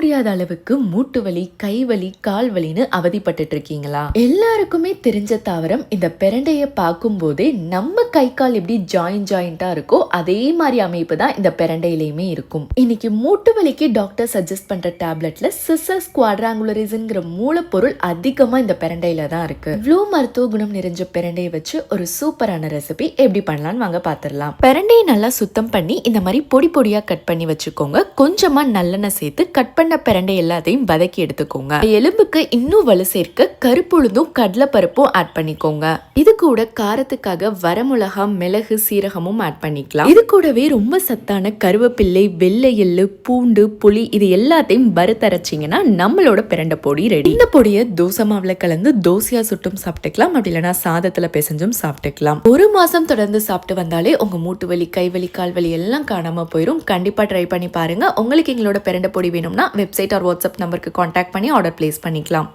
முடியாத அளவுக்கு மூட்டு வலி கை வலி கால் வலின்னு அவதிப்பட்டுட்டு இருக்கீங்களா எல்லாருக்குமே தெரிஞ்ச தாவரம் இந்த பிரண்டையை பார்க்கும் போதே நம்ம கை கால் எப்படி ஜாயின் ஜாயிண்டா இருக்கோ அதே மாதிரி அமைப்பு தான் இந்த பிரண்டையிலையுமே இருக்கும். இன்னைக்கு மூட்டு வலிக்கு டாக்டர் சஜஸ்ட் பண்ற டேப்லெட்ல சிசஸ் குவாட்ராங்குலரிஸ்ங்கிற மூலப்பொருள் அதிகமா இந்த பிரண்டையில தான் இருக்கு. இவ்வளோ மருத்துவ குணம் நிறைஞ்ச பிரண்டையை வச்சு ஒரு சூப்பரான ரெசிபி எப்படி பண்ணலாம்னு வாங்க பாத்திரலாம் பிரண்டையை நல்லா சுத்தம் பண்ணி இந்த மாதிரி பொடி பொடியா கட் பண்ணி வச்சுக்கோங்க. கொஞ்சமா நல்லெண்ணெய் சேர்த்து கட் பண்ண பிரண்டை எல்லாத்தையும் வதக்கி எடுத்துக்கோங்க. எலும்புக்கு இன்னும் வலு சேர்க்க கருப்புளுந்தும் கடலைப்பருப்பும் ஆட் பண்ணிக்கோங்க. இது கூட காரத்துக்காக வரமிளகா மிளகு சீரகமும் ஆட் பண்ணிக்கலாம். இது கூடவே ரொம்ப சத்தான கருவேப்பிள்ளை வெள்ளை எள்ளு பூண்டு புளி இது எல்லாத்தையும் வறுத்தரைச்சிங்கன்னா நம்மளோட பிரண்டை பொடி ரெடி இந்த பொடியை தோசை மாவுல கலந்து தோசையா சுட்டும் சாப்பிட்டுக்கலாம். அப்படி இல்லைன்னா சாதத்துல பிசைஞ்சும் சாப்பிட்டுக்கலாம். ஒரு மாசம் தொடர்ந்து சாப்பிட்டு வந்தாலே உங்க மூட்டு வலி கை வலி கால் வலி எல்லாம் காணாம போயிடும் கண்டிப்பா ட்ரை பண்ணி பாருங்க. உங்களுக்கு எங்களோட பிரண்டை பொடி வேணும்னா வெப்சைட் ஆர் வாட்ஸ்அப் நம்பருக்கு காண்டாக்ட் பண்ணி ஆர்டர் பிளேஸ் பண்ணிக்கலாம்.